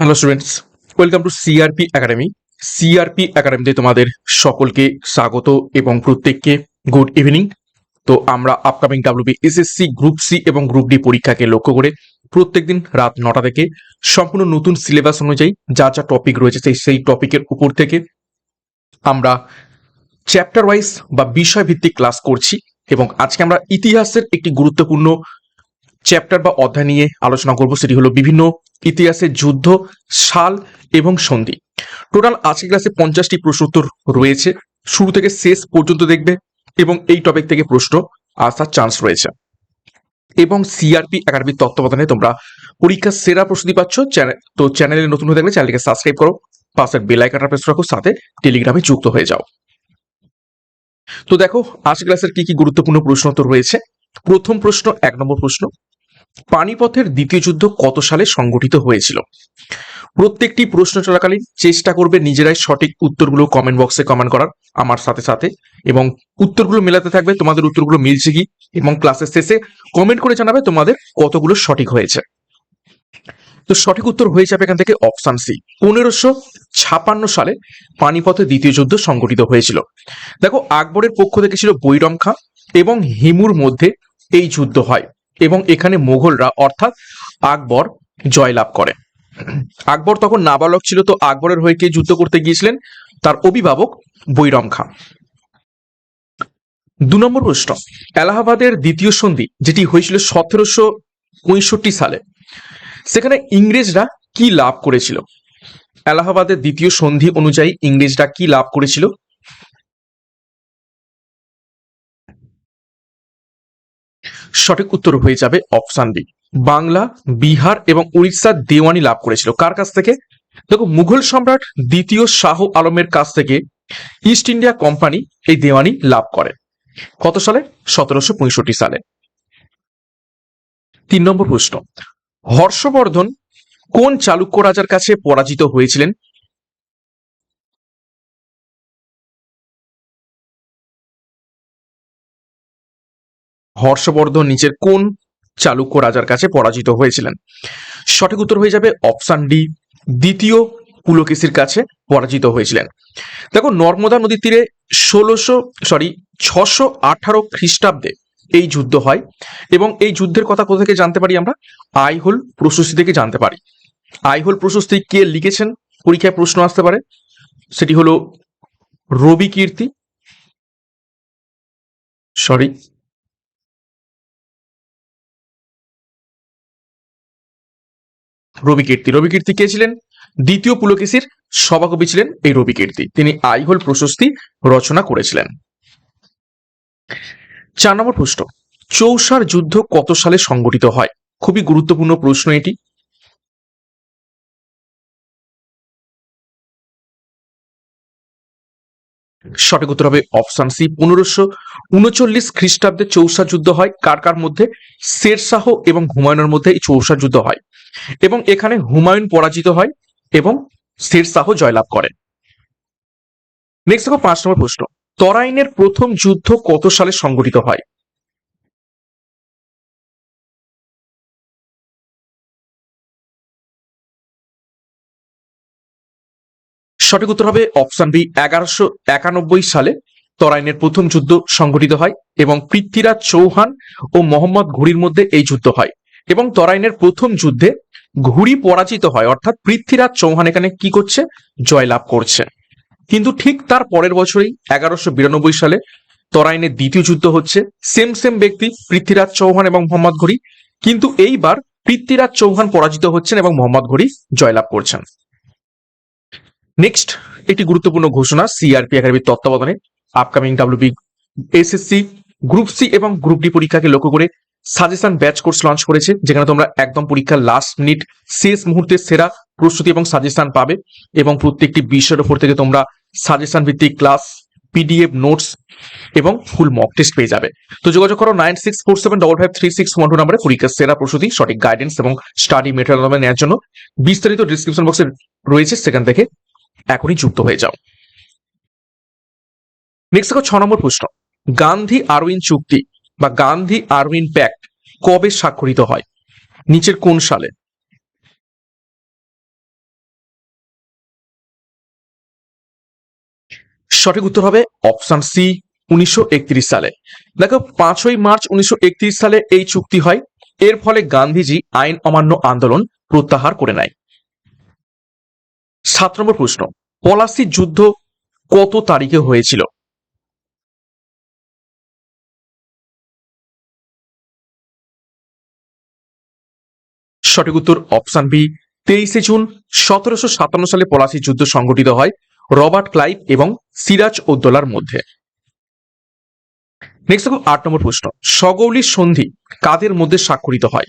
Hello students welcome to CRP academy CRP একাডেমিতে তোমাদের সকলকে স্বাগত এবং প্রত্যেককে গুড ইভিনিং তো আমরা upcoming WB SSC group C এবং গ্রুপ ডি পরীক্ষাকে লক্ষ্য করে প্রত্যেকদিন রাত নটা থেকে সম্পূর্ণ নতুন সিলেবাস অনুযায়ী যা যা টপিক রয়েছে সেই সেই টপিকের উপর থেকে আমরা চ্যাপ্টার ওয়াইজ বা বিষয় ভিত্তিক ক্লাস করছি এবং আজকে আমরা ইতিহাসের একটি গুরুত্বপূর্ণ চ্যাপ্টার বা অধ্যায় নিয়ে আলোচনা করব। সেটি হলো বিভিন্ন ইতিহাসের যুদ্ধ, সাল এবং সন্ধি। টোটাল আজকে ক্লাসে পঞ্চাশটি প্রশ্ন উত্তর রয়েছে। শুরু থেকে শেষ পর্যন্ত দেখবে এবং এই টপিক থেকে প্রশ্ন আসার চান্স রয়েছে। এবং সিআরপি একাডেমির তত্ত্বাবধানে তোমরা পরীক্ষার সেরা প্রস্তুতি পাচ্ছ। তো চ্যানেলে নতুন হয়ে থাকলে চ্যানেলকে সাবস্ক্রাইব করো পাশের বেল আইকনটা প্রেস রাখো, সাথে টেলিগ্রামে যুক্ত হয়ে যাও। তো দেখো আজকে ক্লাসের কি কি গুরুত্বপূর্ণ প্রশ্ন উত্তর রয়েছে? প্রথম প্রশ্ন, এক নম্বর প্রশ্ন। পানিপথের দ্বিতীয় যুদ্ধ কত সালে সংগঠিত হয়েছিল? প্রত্যেকটি প্রশ্ন চলাকালীন চেষ্টা করবে নিজেরাই সঠিক উত্তরগুলো কমেন্ট বক্সে কমেন্ট করার আমার সাথে সাথে। এবং উত্তরগুলো মেলাতে থাকবে, তোমাদের উত্তরগুলো মিলছে কি? এবং ক্লাসের শেষে কমেন্ট করে জানাবে তোমাদের কতগুলো সঠিক হয়েছে। তো সঠিক উত্তর হয়ে যাবে এখান থেকে অপশন সি পনেরোশো ছাপান্ন সালে পানিপথে দ্বিতীয় যুদ্ধ সংগঠিত হয়েছিল। দেখো, আকবরের পক্ষ থেকে ছিল বৈরম খাঁ এবং হিমুর মধ্যে এই যুদ্ধ হয়। এবং এখানে মোগলরা অর্থাৎ আকবর জয়লাভ করে। আকবর তখন নাবালক ছিল, তো আকবরের হয়ে কে যুদ্ধ করতে গিয়েছিলেন? তার অভিভাবক বৈরম খাঁ। দু নম্বর প্রশ্ন, এলাহাবাদের দ্বিতীয় সন্ধি, যেটি হয়েছিল সতেরোশো পঁয়ষট্টি সালে, সেখানে ইংরেজরা কি লাভ করেছিল? এলাহাবাদের দ্বিতীয় সন্ধি অনুযায়ী ইংরেজরা কি লাভ করেছিল? সঠিক উত্তর হয়ে যাবে অপশান বি বাংলা, বিহার এবং উড়িষ্যার দেওয়ানি লাভ করেছিল। কার কাছ থেকে? দেখো, মুঘল সম্রাট দ্বিতীয় শাহ আলমের কাছ থেকে ইস্ট ইন্ডিয়া কোম্পানি এই দেওয়ানি লাভ করে। কত সালে? সতেরোশো পঁয়ষট্টি সালে। তিন নম্বর প্রশ্ন। হর্ষবর্ধন কোন চালুক্য রাজার কাছে পরাজিত হয়েছিলেন? হর্ষবর্ধন নিচের কোন চালুক্য রাজার কাছে পরাজিত হয়েছিলেন? সঠিক উত্তর হয়ে যাবে অপশান ডি, দ্বিতীয় পুলকেশির কাছে পরাজিত হয়েছিলেন। দেখো, নর্মদা নদীর তীরে ষোলোশো সরি ছশো আঠারো খ্রিস্টাব্দে এই যুদ্ধ হয় এবং এই যুদ্ধের কথা কোথা থেকে জানতে পারি আমরা? আইহোল প্রশস্তি থেকে জানতে পারি। আইহোল প্রশস্তি কে লিখেছেন? পরীক্ষায় প্রশ্ন আসতে পারে। সেটি হলো রবি কীর্তি সরি রবি কীর্তি। রবি কীর্তি কে ছিলেন? দ্বিতীয় পুলকেশীর সভাকবি ছিলেন এই রবিকীর্তি তিনি আইহোল প্রশস্তি রচনা করেছিলেন। চার নম্বর প্রশ্ন চৌসার যুদ্ধ কত সালে সংগঠিত হয়? খুবই গুরুত্বপূর্ণ প্রশ্ন এটি। সঠিক উত্তর হবে অপশন সি, পনেরোশো উনচল্লিশ খ্রিস্টাব্দে চৌসা যুদ্ধ হয়। কার কার মধ্যে? শেরশাহ এবং হুমায়ুনের মধ্যে এই চৌসা যুদ্ধ হয়। এবং এখানে হুমায়ুন পরাজিত হয় এবং শেরশাহ জয়লাভ করে। নেক্সট দেখো পাঁচ নম্বর প্রশ্ন। তরাইনের প্রথম যুদ্ধ কত সালে সংগঠিত হয়? সঠিক উত্তর হবে অপশন বি, এগারোশো একানব্বই সালে তরাইনের প্রথম যুদ্ধ সংগঠিত হয় এবং পৃথ্বীরাজ চৌহান ও মোহাম্মদ ঘুরির মধ্যে এই যুদ্ধ হয় এবং তরাইনের প্রথম যুদ্ধে ঘুরি পরাজিত হয়, অর্থাৎ পৃথ্বীরাজ চৌহান এখানে কি করছে? জয়লাভ করছে। কিন্তু ঠিক তার পরের বছরই, এগারোশো বিরানব্বই সালে তরাইনের দ্বিতীয় যুদ্ধ হচ্ছে সেম সেম ব্যক্তি, পৃথ্বীরাজ চৌহান এবং মোহাম্মদ ঘুরি। কিন্তু এইবার পৃথ্বীরাজ চৌহান পরাজিত হচ্ছেন এবং মোহাম্মদ ঘুরি জয়লাভ করছেন। নেক্সট একটি গুরুত্বপূর্ণ ঘোষণা সিআরপি একাডেমির তত্ত্বাবধানে upcoming WB SSC group C এবং গ্রুপ ডি পরীক্ষাকে লক্ষ্য করে সাজেশন ব্যাচ কোর্স লঞ্চ করেছে, যেখানে তোমরা একদম পরীক্ষার লাস্ট মিনিট শেষ মুহূর্তে সেরা প্রস্তুতি এবং সাজেশন পাবে এবং প্রত্যেকটি বিষয়ের উপর থেকে তোমরা সাজেশন ভিত্তিক ক্লাস পিডিএফ নোটস এবং ফুল মক টেস্ট পেয়ে যাবে। তো যোগাযোগ করো nine six four seven double five three six one two নাম্বারে, পরীক্ষার সেরা প্রস্তুতি, সঠিক গাইডেন্স এবং স্টাডি মেটেরিয়াল নেওয়ার জন্য। বিস্তারিত ডিসক্রিপশন বক্সে রয়েছে সেখান থেকে। এখনই যুক্ত হয়ে যাও। নেক্সট দেখো ছ নম্বর প্রশ্ন। গান্ধী আরউইন চুক্তি বা গান্ধী আরউইন প্যাক্ট কবে স্বাক্ষরিত হয়? নিচের কোন সালে? সঠিক উত্তর হবে অপশন সি উনিশশো একত্রিশ সালে। দেখো পাঁচই মার্চ উনিশশো একত্রিশ সালে এই চুক্তি হয়। এর ফলে গান্ধীজি আইন অমান্য আন্দোলন প্রত্যাহার করে নেয়। সাত নম্বর প্রশ্ন পলাশির যুদ্ধ কত তারিখে হয়েছিল? সঠিক উত্তর অপশন বি, তেইশে জুন সতেরোশো সাতান্ন সালে পলাশি যুদ্ধ সংঘটিত হয় রবার্ট ক্লাইভ এবং সিরাজ উদ্দোলার মধ্যে। নেক্সট দেখো আট নম্বর প্রশ্ন সগৌলি সন্ধি কাদের মধ্যে স্বাক্ষরিত হয়?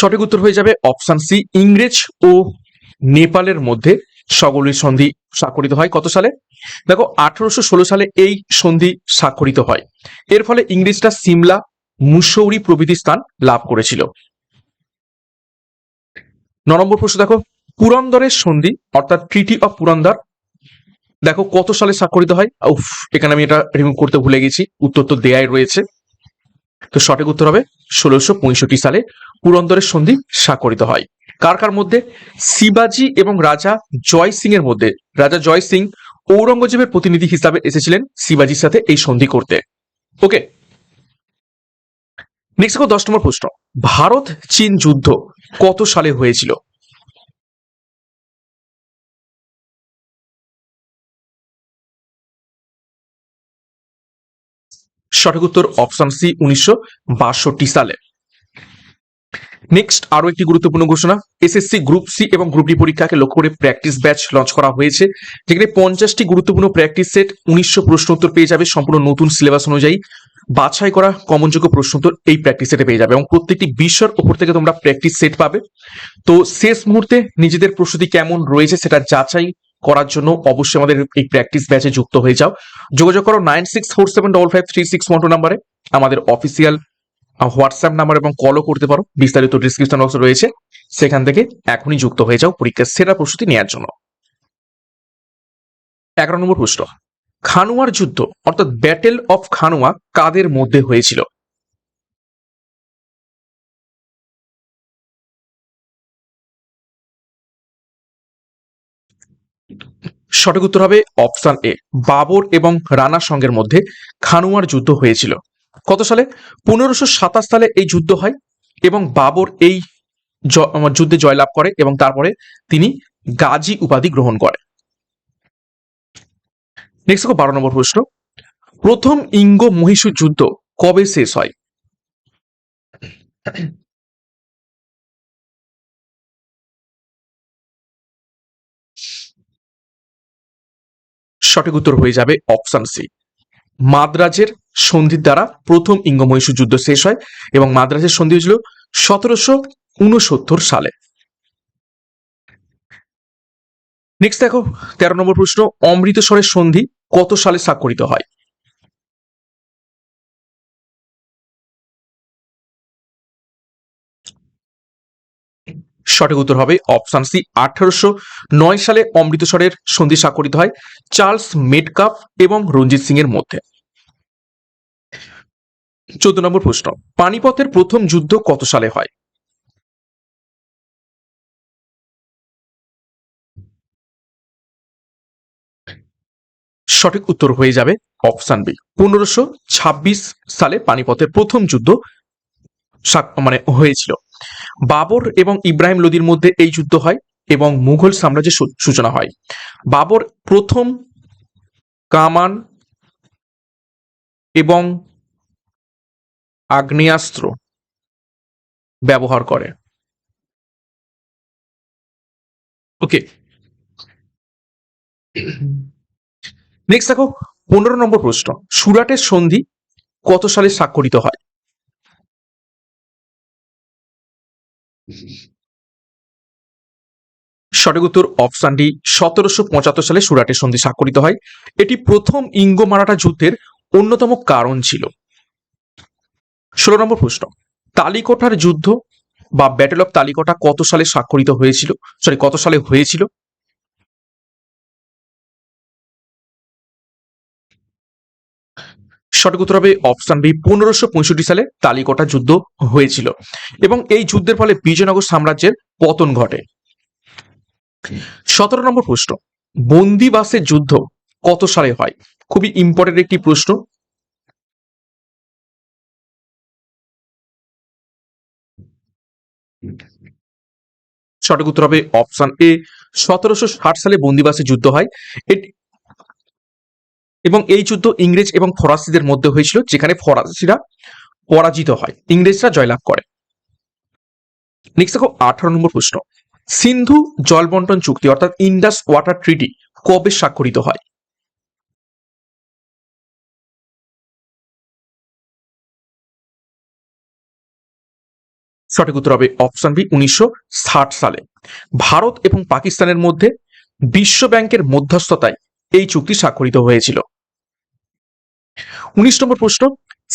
সঠিক উত্তর হয়ে যাবে অপশন সি, ইংরেজ ও নেপালের মধ্যে সগৌলি সন্ধি স্বাক্ষরিত হয়। কত সালে? দেখো, আঠারোশো ষোলো সালে এই সন্ধি স্বাক্ষরিত হয়। এর ফলে ইংরেজরা সিমলা, মুসৌরি প্রভৃতি স্থান লাভ করেছিল। ন নম্বর প্রশ্ন দেখো, পুরন্দরের সন্ধি, অর্থাৎ ট্রিটি অফ পুরন্দর দেখো কত সালে স্বাক্ষরিত হয়? উফ, এখানে আমি এটা রিমুভ করতে ভুলে গেছি, উত্তর তো দেয়াই রয়েছে। তো সঠিক উত্তর হবে ষোলোশো সালে। পুরন্দরের সন্ধি স্বাক্ষরিত হয়। কার কার মধ্যে শিবাজি এবং রাজা জয় সিং এর মধ্যে, রাজা জয় সিং ঔরঙ্গজেবের প্রতিনিধি হিসাবে এসেছিলেন শিবাজির সাথে এই সন্ধি করতে। ওকে। নেক্সট দশ নম্বর প্রশ্ন। ভারত চীন যুদ্ধ কত সালে হয়েছিল? সঠিক উত্তর অপশন সি উনিশশো বাষট্টি সালে। নেক্সট আরও একটি গুরুত্বপূর্ণ ঘোষণা এসএসসি গ্রুপ সি এবং গ্রুপ ডি পরীক্ষাকে লক্ষ্য করে প্র্যাকটিস ব্যাচ লঞ্চ করা হয়েছে। যেখানে পঞ্চাশটি গুরুত্বপূর্ণ প্র্যাকটিস সেট উনিশশো প্রশ্ন উত্তর পেয়ে যাবে সম্পূর্ণ নতুন সিলেবাস অনুযায়ী। বাছাই করা কমনযোগ্য প্রশ্ন উত্তর এই প্র্যাকটিস সেটে পেয়ে যাবে এবং প্রত্যেকটি বিষয়ের উপর থেকে তোমরা প্র্যাকটিস সেট পাবে। তো শেষ মুহূর্তে নিজেদের প্রস্তুতি কেমন রয়েছে সেটা যাচাই করার জন্য অবশ্যই আমাদের এই প্র্যাকটিস ব্যাচে যুক্ত হয়ে যাও। যোগাযোগ করো nine six four seven double five three six one two নাম্বারে আমাদের অফিসিয়াল হোয়াটসঅ্যাপ নাম্বার এবং কলও করতে পারো। বিস্তারিত ডিসক্রিপশন বক্স রয়েছে। সেখান থেকে এখনই যুক্ত হয়ে যাও পরীক্ষার সেরা প্রস্তুতি নেওয়ার জন্য। এগারো নম্বর প্রশ্ন। খানুয়ার যুদ্ধ, অর্থাৎ ব্যাটেল অফ খানুয়া কাদের মধ্যে হয়েছিল? সঠিক উত্তর হবে অপশন এ বাবর এবং রানা সঙ্গের মধ্যে খানুয়ার যুদ্ধ হয়েছিল। কত সালে? পনেরোশো সাতাশ সালে এই যুদ্ধ হয় এবং বাবর এই যুদ্ধে জয়লাভ করে এবং তারপরে তিনি গাজী উপাধি গ্রহণ করে। নেক্সট দেখো বারো নম্বর প্রশ্ন। প্রথম ইঙ্গ মহীশূর যুদ্ধ কবে শেষ হয়? সঠিক উত্তর হয়ে যাবে অপশন সি। মাদ্রাজের সন্ধির দ্বারা প্রথম ইঙ্গ মহীশূর যুদ্ধ শেষ হয় এবং মাদ্রাজের সন্ধি হয়েছিল সতেরোশো উনসত্তর সালে। নেক্সট দেখো, তেরো নম্বর প্রশ্ন, অমৃতসরের সন্ধি কত সালে স্বাক্ষরিত হয়? সঠিক উত্তর হবে অপশন সি আঠারোশো নয় সালে অমৃতসরের সন্ধি স্বাক্ষরিত হয়। চার্লস মেটকাপ এবং রঞ্জিত সিং এর মধ্যে। চোদ্দ নম্বর প্রশ্ন, পানিপথের প্রথম যুদ্ধ কত সালে হয়? সঠিক উত্তর হয়ে যাবে অপশন বি, পনেরোশো ছাব্বিশ সালে পানিপথের প্রথম যুদ্ধ মানে হয়েছিল। বাবর এবং ইব্রাহিম লোদির মধ্যে এই যুদ্ধ হয় এবং মুঘল সাম্রাজ্যের সূচনা হয়। বাবর প্রথম কামান এবং আগ্নেয়াস্ত্র ব্যবহার করে। ওকে নেক্সট দেখো, পনেরো নম্বর প্রশ্ন। সুরাটের সন্ধি কত সালে স্বাক্ষরিত হয়? সঠিক উত্তর অপশন ডি সতেরোশো পঁচাত্তর সালে সুরাটের সন্ধি স্বাক্ষরিত হয়। এটি প্রথম ইঙ্গো মারাঠা যুদ্ধের অন্যতম কারণ ছিল। ষোলো নম্বর প্রশ্ন, তালিকোঠার যুদ্ধ বা ব্যাটেল অফ তালিকোটা কত সালে স্বাক্ষরিত হয়েছিল? সরি কত সালে হয়েছিল? সঠিক উত্তর হবে অপশন বি পনেরোশো পঁয়ষট্টি সালে তালিকটা যুদ্ধ হয়েছিল। এবং এই যুদ্ধের ফলে বিজয়নগর সাম্রাজ্যের পতন ঘটে। সতেরো নম্বর প্রশ্ন, বন্দিবাসের যুদ্ধ কত সালে হয়? খুবই ইম্পর্টেন্ট একটি প্রশ্ন। সঠিক উত্তর হবে অপশন এ। সতেরোশো ষাট সালে বন্দিবাসে যুদ্ধ হয়। এবং এই যুদ্ধ ইংরেজ এবং ফরাসিদের মধ্যে হয়েছিল, যেখানে ফরাসিরা পরাজিত হয়। ইংরেজরা জয়লাভ করে। নেক্সট দেখো, আঠারো নম্বর প্রশ্ন। সিন্ধু জলবন্টন চুক্তি অর্থাৎ ইন্ডাস ওয়াটার ট্রিটি কবে স্বাক্ষরিত হয়? সঠিক উত্তর হবে অপশন বি উনিশশো ষাট সালে। ভারত এবং পাকিস্তানের মধ্যে বিশ্ব ব্যাংকের মধ্যস্থতায় এই চুক্তি স্বাক্ষরিত হয়েছিল। উনিশ নম্বর প্রশ্ন,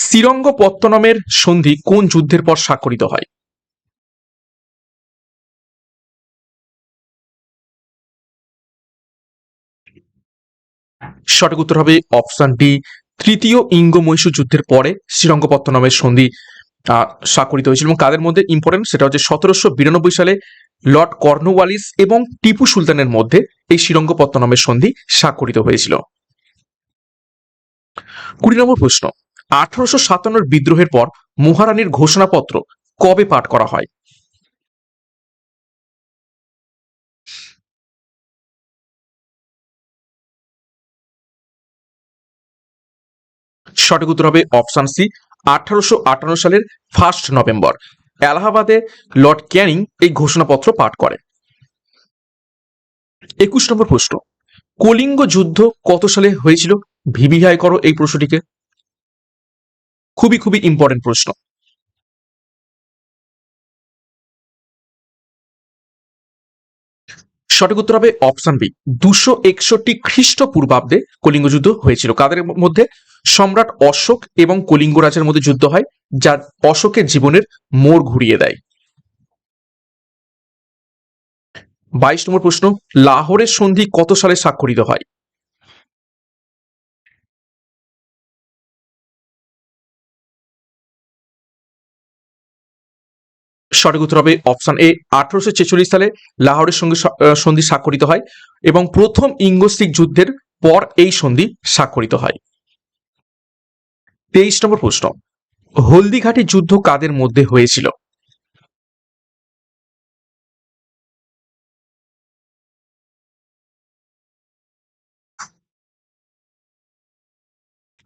শ্রীরঙ্গপত্তনমের সন্ধি কোন যুদ্ধের পর স্বাক্ষরিত হয়? সঠিক উত্তর হবে অপশন ডি তৃতীয় ইঙ্গ মহীশূর যুদ্ধের পরে শ্রীরঙ্গপত্তনমের সন্ধি স্বাক্ষরিত হয়েছিল এবং কাদের মধ্যে ইম্পর্টেন্ট সেটা হচ্ছে সতেরোশো বিরানব্বই সালে লর্ড কর্নওয়ালিস এবং টিপু সুলতানের মধ্যে এই শ্রীরঙ্গপত্তনমের সন্ধি স্বাক্ষরিত হয়েছিল। কুড়ি নম্বর প্রশ্ন, আঠারোশো সাতান্নর বিদ্রোহের পর মহারানীর ঘোষণাপত্র কবে পাঠ করা হয়? সঠিক উত্তর হবে অপশন সি আঠারোশো আটান্ন সালের ফার্স্ট নভেম্বর। এলাহাবাদে লর্ড ক্যানিং এই ঘোষণাপত্র পাঠ করে একুশ নম্বর প্রশ্ন। কলিঙ্গ যুদ্ধ কত সালে হয়েছিল? ভিভিহাই করো এই প্রশ্নটিকে। খুবই খুবই ইম্পর্টেন্ট প্রশ্ন। সঠিক উত্তর হবে অপশন বি দুশো একষট্টি খ্রিস্টপূর্বাব্দে কলিঙ্গ যুদ্ধ হয়েছিল। কাদের মধ্যে? সম্রাট অশোক এবং কলিঙ্গ রাজের মধ্যে যুদ্ধ হয়, যা অশোকের জীবনের মোড় ঘুরিয়ে দেয়। বাইশ নম্বর প্রশ্ন, লাহোরের সন্ধি কত সালে স্বাক্ষরিত হয়? সঠিক উত্তর হবে অপশন এ আঠারোশো ছেচল্লিশ সালে লাহোরের সঙ্গে সন্ধি স্বাক্ষরিত হয় এবং প্রথম ইঙ্গস্তিক যুদ্ধের পর এই সন্ধি স্বাক্ষরিত হয়। তেইশ নম্বর প্রশ্ন, হলদিঘাটি যুদ্ধ কাদের মধ্যে হয়েছিল?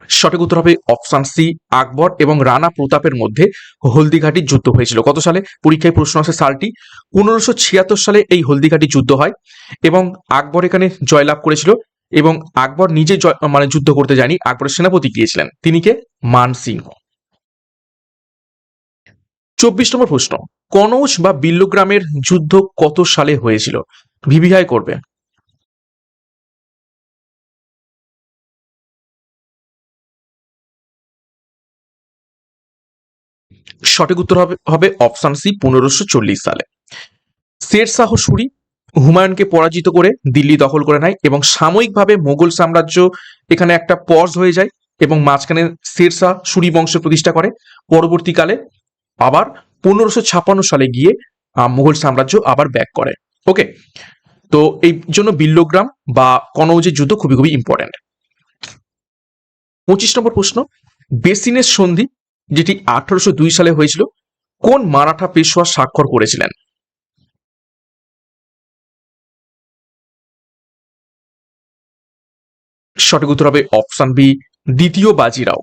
সঠিক উত্তর হবে অপশন সি আকবর এবং রানা প্রতাপের মধ্যে হলদিঘাটির যুদ্ধ হয়েছিল। কত সালে? পরীক্ষায় প্রশ্ন আসে সালটি। পনেরোশো ছিয়াত্তর সালে এই হলদিঘাটি যুদ্ধ হয় এবং আকবর এখানে জয়লাভ করেছিল এবং আকবর নিজে মানে যুদ্ধ করতে যায়নি। আকবরের সেনাপতি গিয়েছিলেন। তিনি কে? মান সিংহ। চব্বিশ নম্বর প্রশ্ন, কনৌজ বা বিল্লগ্রামের যুদ্ধ কত সালে হয়েছিল? ভিভিআই করবে। সঠিক উত্তর হবে হবে অপশন সি পনেরোশো চল্লিশ সালে। শের শাহ সুরি হুমায়ুনকে পরাজিত করে দিল্লি দখল করে নেয় এবং সাময়িকভাবে মোগল সাম্রাজ্য এখানে একটা পজ হয়ে যায় এবং মাঝখানে শের শাহ সুরি বংশ প্রতিষ্ঠা করে। পরবর্তীকালে আবার পনেরোশো ছাপ্পান্ন সালে গিয়ে মুঘল সাম্রাজ্য আবার ব্যাক করে। ওকে তো এই জন্য বিল্লগ্রাম বা কনৌজের যুদ্ধ খুবই খুবই ইম্পর্টেন্ট পঁচিশ নম্বর প্রশ্ন, বেসিনের সন্ধি যেটি আঠারোশো দুই সালে হয়েছিল, কোন মারাঠা পেশোয়া স্বাক্ষর করেছিলেন? সঠিক উত্তর হবে অপশন বি, দ্বিতীয় বাজিরাও।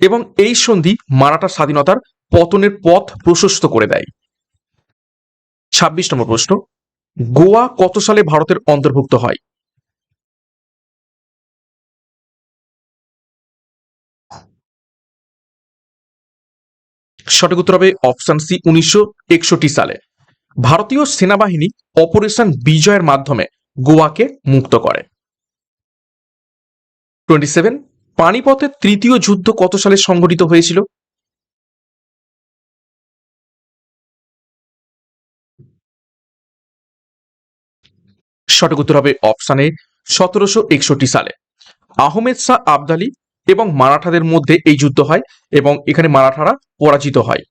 এবং এই সন্ধি মারাঠা স্বাধীনতার পতনের পথ প্রশস্ত করে দেয়। ছাব্বিশ নম্বর প্রশ্ন, গোয়া কত সালে ভারতের অন্তর্ভুক্ত হয়? সঠিক উত্তর হবে অপশন সি উনিশশো একষট্টি সালে। ভারতীয় সেনাবাহিনী অপারেশন বিজয়ের মাধ্যমে গোয়াকে মুক্ত করে। টোয়েন্টি সেভেন পানিপথের তৃতীয় যুদ্ধ কত সালে সংঘটিত হয়েছিল? সঠিক উত্তর হবে অপশানে সতেরোশো একষট্টি সালে। আহমেদ শাহ আবদালি এবং মারাঠাদের মধ্যে এই যুদ্ধ হয় এবং এখানে মারাঠারা পরাজিত হয়।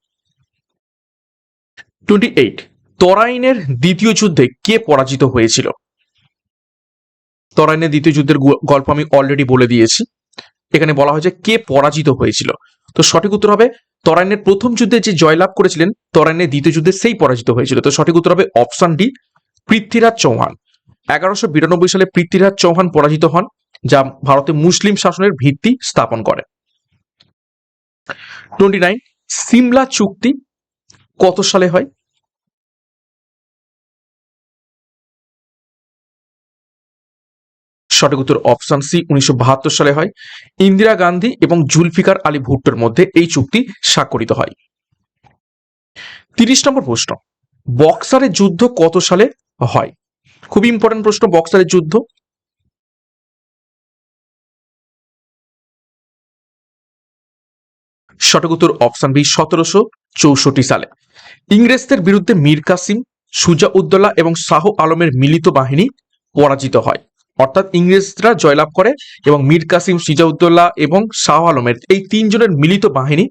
টোয়েন্টি এইট তরাইনের দ্বিতীয় যুদ্ধে কে পরাজিত হয়েছিল? তরাইনের দ্বিতীয় যুদ্ধের গল্প আমি অলরেডি বলে দিয়েছি। এখানে বলা হয়েছে কে পরাজিত হয়েছিল। তো সঠিক উত্তর হবে, তরাইনের প্রথম যুদ্ধে যে জয়লাভ করেছিলেন, তরাইনের দ্বিতীয় যুদ্ধে সেই পরাজিত হয়েছিল। তো সঠিক উত্তর হবে অপশন ডি পৃথ্বীরাজ চৌহান। এগারোশো বিরানব্বই সালে পৃথ্বীরাজ চৌহান পরাজিত হন, যা ভারতে মুসলিম শাসনের ভিত্তি স্থাপন করে। টোয়েন্টি নাইন সিমলা চুক্তি কত সালে হয়? সঠিক উত্তর অপশন সি উনিশশো বাহাত্তর সালে হয়। ইন্দিরা গান্ধী এবং জুলফিকার আলী ভুট্টোর মধ্যে এই চুক্তি স্বাক্ষরিত হয়। তিরিশ নম্বর প্রশ্ন, বক্সারের যুদ্ধ কত সালে হয়? খুবই ইম্পর্টেন্ট প্রশ্ন, বক্সারের যুদ্ধ। সঠিক উত্তর অপশন বি সতেরোশো চৌষট্টি সালে। ইংরেজদের বিরুদ্ধে মীর কাসিম, সুজা উদ্দৌলা এবং শাহ আলমের মিলিত বাহিনী পরাজিত হয়। অর্থাৎ ইংরেজরা জয়লাভ করে এবং মীর কাসিম সিজাউদ্দৌলা এবং শাহ আলমের এই তিনজনের মিলিত বাহিনী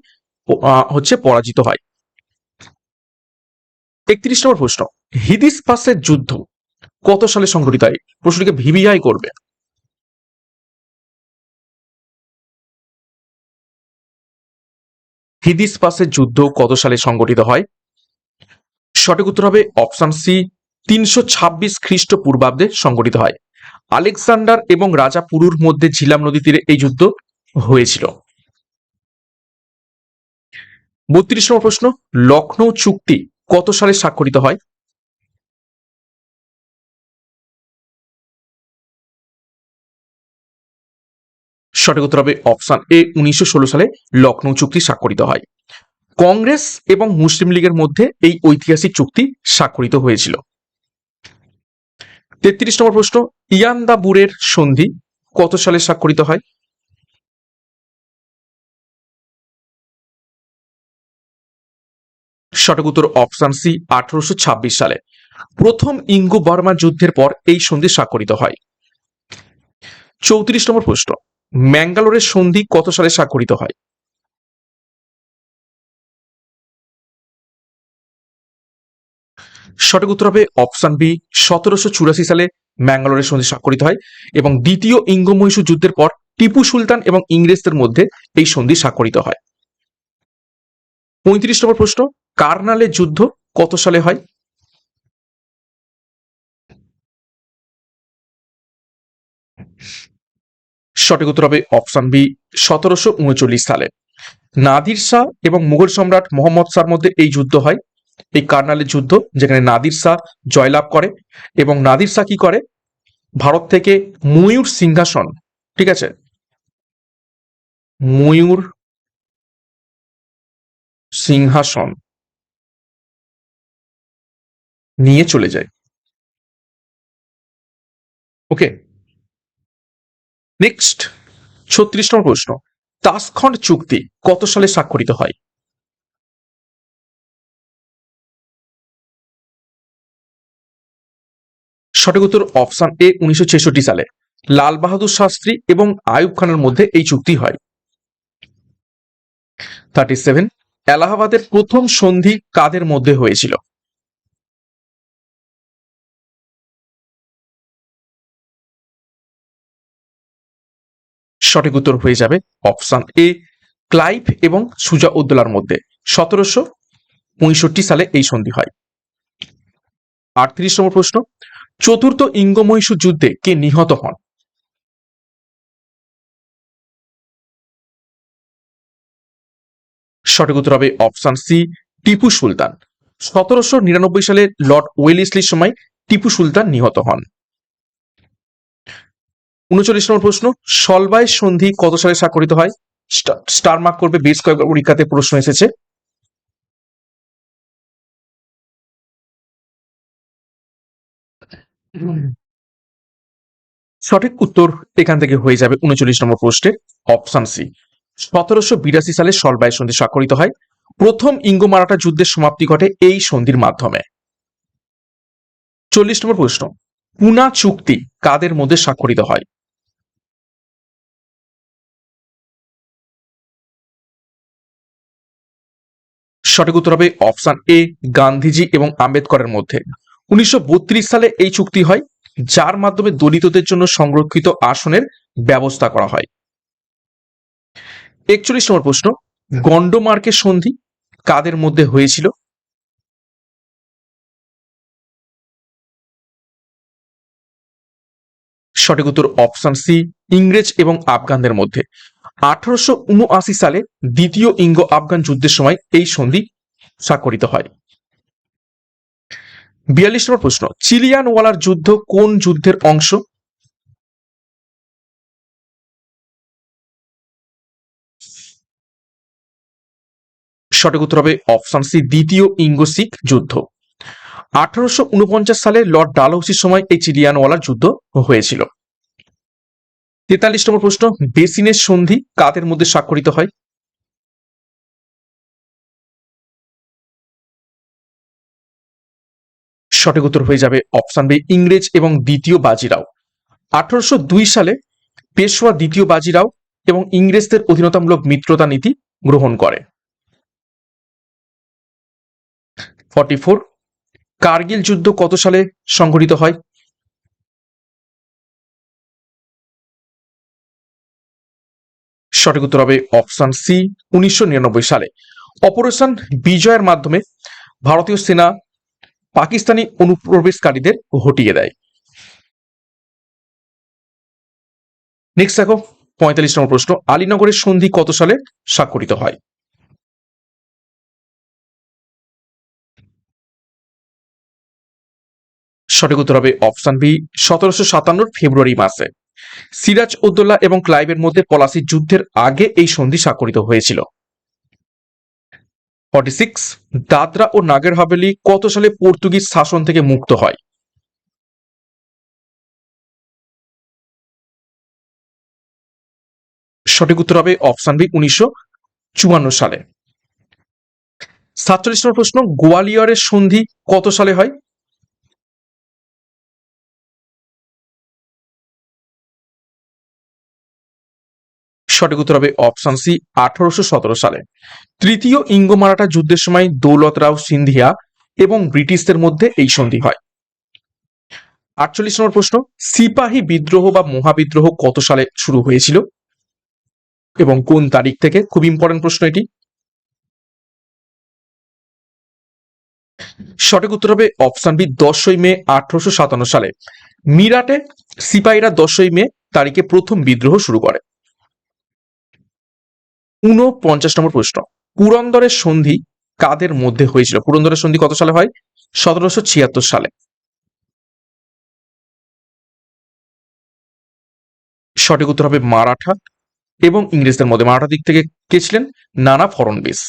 হচ্ছে পরাজিত হয়। একত্রিশ নম্বর প্রশ্ন, হিদিস পাসের যুদ্ধ কত সালে সংঘটিত হয়? প্রশ্নটিকে ভিভিআই করবে। হিদিস পাসের যুদ্ধ কত সালে সংগঠিত হয়? সঠিক উত্তর হবে অপশন সি, তিনশো ছাব্বিশ খ্রিস্টপূর্বাব্দে সংগঠিত হয়। আলেকজান্ডার এবং রাজা পুরুর মধ্যে ঝিলাম নদী তীরে এই যুদ্ধ হয়েছিল। বত্রিশ নম্বর প্রশ্ন লখনৌ চুক্তি কত সালে স্বাক্ষরিত হয়? সঠিক উত্তর হবে অপশন এ, উনিশশো ষোলো সালে লখনৌ চুক্তি স্বাক্ষরিত হয়। কংগ্রেস এবং মুসলিম লীগের মধ্যে এই ঐতিহাসিক চুক্তি স্বাক্ষরিত হয়েছিল। তেত্রিশ নম্বর প্রশ্ন ইয়ান্দাবুরের সন্ধি কত সালে স্বাক্ষরিত হয়? সঠিক উত্তর অপশন সি, আঠারোশো ছাব্বিশ সালে। প্রথম ইঙ্গো বর্মা যুদ্ধের পর এই সন্ধি স্বাক্ষরিত হয়। চৌত্রিশ নম্বর প্রশ্ন ম্যাঙ্গালোরের সন্ধি কত সালে স্বাক্ষরিত হয়? সঠিক উত্তর হবে অপশন বি, সতেরোশো চুরাশি সালে ম্যাঙ্গালোরের সন্ধি স্বাক্ষরিত হয় এবং দ্বিতীয় ইঙ্গ মহীশূর যুদ্ধের পর টিপু সুলতান এবং ইংরেজদের মধ্যে এই সন্ধি স্বাক্ষরিত হয়। পঁয়ত্রিশ নম্বর প্রশ্ন কার্নালের যুদ্ধ কত সালে হয়? সঠিক উত্তর হবে অপশন বি, সতেরোশো উনচল্লিশ সালে। নাদির শাহ এবং মুঘল সম্রাট মোহাম্মদ শাহর মধ্যে এই যুদ্ধ হয়। এই কার্নালের যুদ্ধ, যেখানে নাদির শাহ জয়লাভ করে এবং নাদির শাহ কি করে? ভারত থেকে ময়ূর সিংহাসন, ঠিক আছে? ময়ূর সিংহাসন নিয়ে চলে যায়। ওকে নেক্সট ছত্রিশ নম্বর প্রশ্ন। তাসখন্ড চুক্তি কত সালে স্বাক্ষরিত হয়? সঠিক উত্তর অপশন এ, উনিশশো ছেষট্টি সালে। লাল বাহাদুর শাস্ত্রী এবং আয়ুব খানের মধ্যে এই চুক্তি হয়। থার্টি সেভেন এলাহাবাদের প্রথম সন্ধি কাদের মধ্যে হয়েছিল? সঠিক উত্তর হয়ে যাবে অপশন এ, ক্লাইভ এবং সুজা উদ্দোলার মধ্যে। সতেরোশো পঁয়ষট্টি সালে এই সন্ধি হয়। আটত্রিশ নম্বর প্রশ্ন, চতুর্থ ইঙ্গমহিষু যুদ্ধে কে নিহত হন? সঠিক উত্তর হবে অপশন সি, টিপু সুলতান। সতেরোশো নিরানব্বই সালে লর্ড ওয়েলিসলির সময় টিপু সুলতান নিহত হন। উনচল্লিশ নম্বর প্রশ্ন, সলবাই সন্ধি কত সালে স্বাক্ষরিত হয়? স্টা- স্টার মার্ক করবে বেশ কয়েকবার পরীক্ষাতে প্রশ্ন এসেছে। সঠিক উত্তর এখান থেকে হয়ে যাবে উনচল্লিশ নম্বর প্রশ্নের অপশন সি সতেরোশো বিরাশি সালে সলবাই সন্ধি স্বাক্ষরিত হয়। প্রথম ইঙ্গো মারাঠা যুদ্ধের সমাপ্তি ঘটে এই সন্ধির মাধ্যমে। চল্লিশ নম্বর প্রশ্ন, পুনা চুক্তি কাদের মধ্যে স্বাক্ষরিত হয়? সঠিক উত্তর হবে অপশন এ, গান্ধীজি এবং আম্বেদকরের মধ্যে। উনিশশো সালে এই চুক্তি হয়, যার মাধ্যমে দলিতদের জন্য সংরক্ষিত আসনের ব্যবস্থা করা হয়। একচল্লিশ নম্বর প্রশ্ন গন্ডমার্কের সন্ধি কাদের মধ্যে হয়েছিল? সঠিক উত্তর অপশন সি, ইংরেজ এবং আফগানদের মধ্যে। আঠারোশো উনআশি সালে দ্বিতীয় ইঙ্গ আফগান যুদ্ধের সময় এই সন্ধি স্বাক্ষরিত হয়। বিয়াল্লিশ নম্বর প্রশ্ন চিলিয়ান ওয়ালার যুদ্ধ কোন যুদ্ধের অংশ? সঠিক উত্তর হবে অপশন সি, দ্বিতীয় ইঙ্গো শিখ যুদ্ধ। আঠারোশো উনপঞ্চাশ সালে লর্ড ডালহৌসির সময় এই চিলিয়ানওয়ালার যুদ্ধ হয়েছিল। তেতাল্লিশ নম্বর প্রশ্ন, বেসিনের সন্ধি কাদের মধ্যে স্বাক্ষরিত হয়? সঠিক উত্তর হয়ে যাবে অপশন বি, ইংরেজ এবং দ্বিতীয় বাজিরাও। আঠারোশো দুই সালে পেশোয়া দ্বিতীয় বাজিরাও এবং ইংরেজদের অধীনতামূলক মিত্রতা নীতি গ্রহণ করে। ফর্টি ফোর, কার্গিল যুদ্ধ কত সালে সংঘটিত হয়? সঠিক উত্তর হবে অপশন সি উনিশশো নিরানব্বই সালে। অপারেশন বিজয়ের মাধ্যমে ভারতীয় সেনা পাকিস্তানি অনুপ্রবেশকারীদের হটিয়ে দেয়। নেক্সট দেখো, পঁয়তাল্লিশ নম্বর প্রশ্ন, আলীনগরের সন্ধি কত সালে স্বাক্ষরিত হয়? সঠিক উত্তর হবে অপশন বি সতেরোশো সাতান্নর ফেব্রুয়ারি মাসে। সিরাজ উদ্দোল্লা এবং ক্লাইভের মধ্যে পলাশি যুদ্ধের আগে এই সন্ধি স্বাক্ষরিত হয়েছিল। ফর্টি সিক্স দাদরা ও নাগের হাভেলি কত সালে পর্তুগিজ শাসন থেকে মুক্ত হয়? সঠিক উত্তর হবে অপশন বি উনিশশো চুয়ান্ন সালে। সাতচল্লিশ নম্বর প্রশ্ন, গোয়ালিয়রের সন্ধি কত সালে হয়? সঠিক উত্তর হবে অপশন সি আঠারোশো সতেরো সালে। তৃতীয় ইঙ্গ মারাঠা যুদ্ধের সময় দৌলত রাও সিন্ধিয়া এবং ব্রিটিশদের মধ্যে এই সন্ধি হয়। আটচল্লিশ নম্বর প্রশ্ন, সিপাহী বিদ্রোহ বা মহাবিদ্রোহ কত সালে শুরু হয়েছিল? এবং কোন তারিখ থেকে? খুব ইম্পর্টেন্ট প্রশ্ন এটি। সঠিক উত্তর হবে অপশন বি দশই মে, আঠারোশো সাতান্ন সালে। মিরাটে সিপাহীরা দশই মে তারিখে প্রথম বিদ্রোহ শুরু করে। উনপঞ্চাশ নম্বর প্রশ্ন। পুরন্দরের সন্ধি কাদের মধ্যে হয়েছিল? পুরন্দরের সন্ধি কত সালে হয়? সতেরোশো ছিয়াত্তর সালে। সঠিক উত্তর হবে মারাঠা এবং ইংরেজদের মধ্যে। মারাঠা দিক থেকে কে ছিলেন? নানা ফরনবিস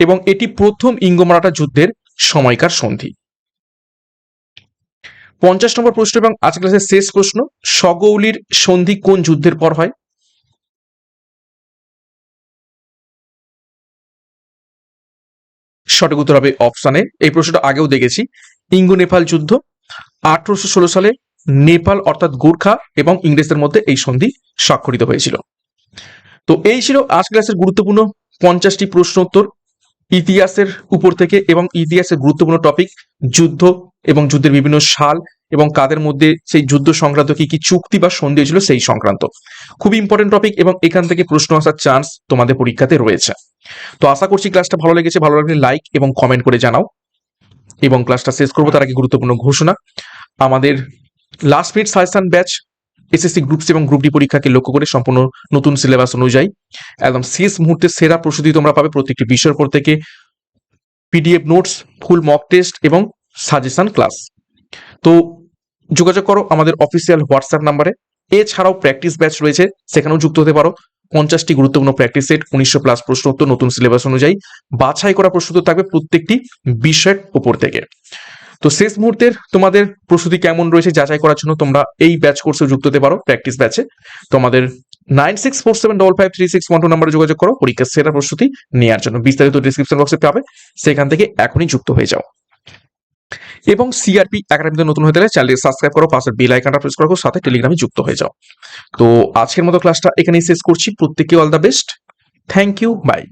এবং এটি প্রথম ইঙ্গ মারাঠা যুদ্ধের সময়কার সন্ধি। পঞ্চাশ নম্বর প্রশ্ন এবং আজকের ক্লাসের শেষ প্রশ্ন সগৌলির সন্ধি কোন যুদ্ধের পর হয়? সঠিক উত্তর হবে অপশানে এই প্রশ্নটা আগেও দেখেছি। ইঙ্গু নেপাল যুদ্ধ, আঠারোশো ষোলো সালে নেপাল অর্থাৎ গোর্খা এবং ইংরেজদের মধ্যে এই সন্ধি স্বাক্ষরিত হয়েছিল। তো এই ছিল আজ ক্লাসের গুরুত্বপূর্ণ পঞ্চাশটি প্রশ্ন উত্তর ইতিহাসের উপর থেকে এবং ইতিহাসের গুরুত্বপূর্ণ টপিক যুদ্ধ এবং যুদ্ধের বিভিন্ন সাল এবং কাদের মধ্যে সেই যুদ্ধ সংক্রান্ত কি কি চুক্তি বা সন্ধি হয়েছিল সেই সংক্রান্ত। খুব ইম্পর্টেন্ট টপিক এবং এখান থেকে প্রশ্ন আসার চান্স তোমাদের পরীক্ষাতে রয়েছে। তো আশা করছি ক্লাসটা ভালো লেগেছে, ভালো লাগলে লাইক এবং কমেন্ট করে জানাও। এবং ক্লাসটা শেষ করব, তার আগে গুরুত্বপূর্ণ ঘোষণা। আমাদের last minute suggestion batch SSC groups এবং গ্রুপ ডি পরীক্ষাকে লক্ষ্য করে সম্পূর্ণ নতুন সিলেবাস অনুযায়ী। একদম শেষ মুহূর্তে সেরা প্রস্তুতি তোমরা পাবে প্রত্যেকটি বিষয়ের উপর থেকে। PDF notes full mock test এবং সাজেশন ক্লাস তো যোগাযোগ করো আমাদের অফিসিয়াল হোয়াটসঅ্যাপ নাম্বারে। এছাড়াও প্র্যাকটিস ব্যাচ রয়েছে, সেখানেও যুক্ত হতে পারো। পঞ্চাশটি গুরুত্বপূর্ণ প্র্যাকটিস সেট উনিশশো প্লাস প্রশ্ন উত্তর, নতুন সিলেবাস অনুযায়ী। বাছাই করা প্রশ্ন থাকবে প্রত্যেকটি বিষয়ের উপর থেকে। তো শেষ মুহূর্তের তোমাদের প্রস্তুতি কেমন রয়েছে যাচাই করার জন্য তোমরা এই ব্যাচ কোর্সে যুক্ত হতে পারো প্র্যাকটিস ব্যাচে তোমাদের nine six four seven double five three six one two নাম্বারে যোগাযোগ করো, পরীক্ষার সেরা প্রস্তুতি নেওয়ার জন্য। বিস্তারিত ডিসক্রিপশন বক্সে পাবে, সেখান থেকে এখনই যুক্ত হয়ে যাও। এবং সিআরপি একাডেমিতে নতুন হয়ে গেলে চ্যানেলটি সাবস্ক্রাইব করো, পাশে বেল আইকনটা প্রেস করো, সাথে টেলিগ্রামে যুক্ত হয়ে যাও। তো আজকের মতো ক্লাসটা এখানেই শেষ করছি। প্রত্যেককে all the best thank you bye